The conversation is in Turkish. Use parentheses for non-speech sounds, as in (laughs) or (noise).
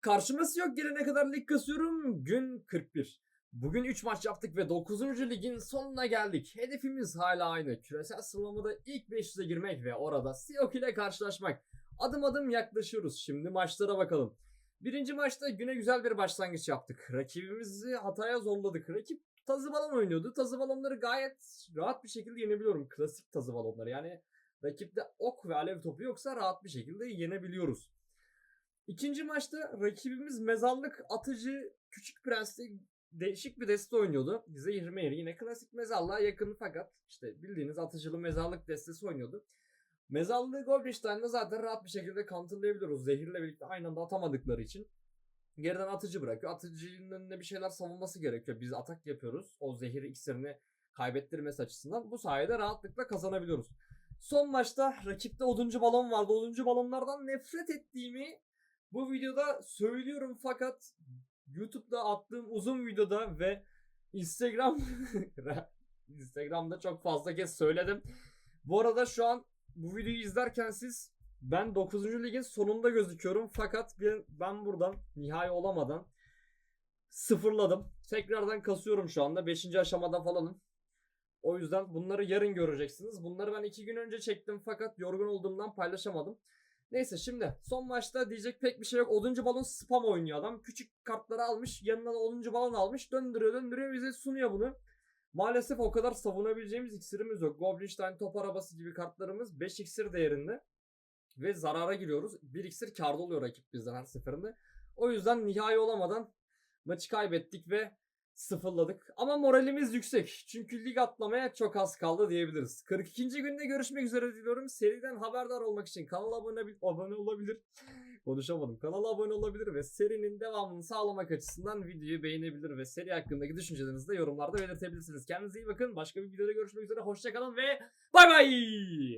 Karşıması yok gelene kadar lig kasıyorum. Gün 41. Bugün 3 maç yaptık ve 9. ligin sonuna geldik. Hedefimiz hala aynı. Küresel sıralamada ilk 500'e girmek ve orada Siok ile karşılaşmak. Adım adım yaklaşıyoruz. Şimdi maçlara bakalım. Birinci maçta güne güzel bir başlangıç yaptık. Rakibimizi hataya zorladık. Rakip tazı balon oynuyordu. Tazı balonları gayet rahat bir şekilde yenebiliyorum. Klasik tazı balonları yani. Rakipte ok ve alev topu yoksa rahat bir şekilde yenebiliyoruz. İkinci maçta rakibimiz mezarlık atıcı küçük prensle değişik bir deste oynuyordu. Zehir Mehir yine klasik mezarlığa yakın fakat işte bildiğiniz atıcılı mezarlık destesi oynuyordu. Mezarlığı Goblin zaten rahat bir şekilde counterlayabiliyoruz. Zehirle birlikte aynı anda atamadıkları için. Geriden atıcı bırakıyor. Atıcının önüne bir şeyler savunması gerekiyor. Biz atak yapıyoruz. O zehir iksirini kaybettirmesi açısından. Bu sayede rahatlıkla kazanabiliyoruz. Son maçta rakipte oduncu balon vardı. Oduncu balonlardan nefret ettiğimi bu videoda söylüyorum fakat YouTube'da attığım uzun videoda ve Instagram (laughs) Instagram'da çok fazla kez söyledim. Bu arada şu an bu videoyu izlerken siz ben 9. ligin sonunda gözüküyorum fakat ben, buradan nihai olamadan sıfırladım. Tekrardan kasıyorum şu anda 5. aşamada falanım. O yüzden bunları yarın göreceksiniz. Bunları ben 2 gün önce çektim fakat yorgun olduğumdan paylaşamadım. Neyse şimdi son maçta diyecek pek bir şey yok. Oduncu balon spam oynuyor adam. Küçük kartları almış yanına da oduncu balon almış. Döndürüyor döndürüyor bize sunuyor bunu. Maalesef o kadar savunabileceğimiz iksirimiz yok. Goblinstein top arabası gibi kartlarımız 5 iksir değerinde. Ve zarara giriyoruz. 1 iksir karda oluyor rakip bizden her seferinde. O yüzden nihai olamadan maçı kaybettik ve sıfırladık. Ama moralimiz yüksek. Çünkü lig atlamaya çok az kaldı diyebiliriz. 42. günde görüşmek üzere diliyorum. Seriden haberdar olmak için kanala abone, abone olabilir. (laughs) Konuşamadım. Kanala abone olabilir ve serinin devamını sağlamak açısından videoyu beğenebilir ve seri hakkındaki düşüncelerinizi de yorumlarda belirtebilirsiniz. Kendinize iyi bakın. Başka bir videoda görüşmek üzere. Hoşçakalın ve bay bay.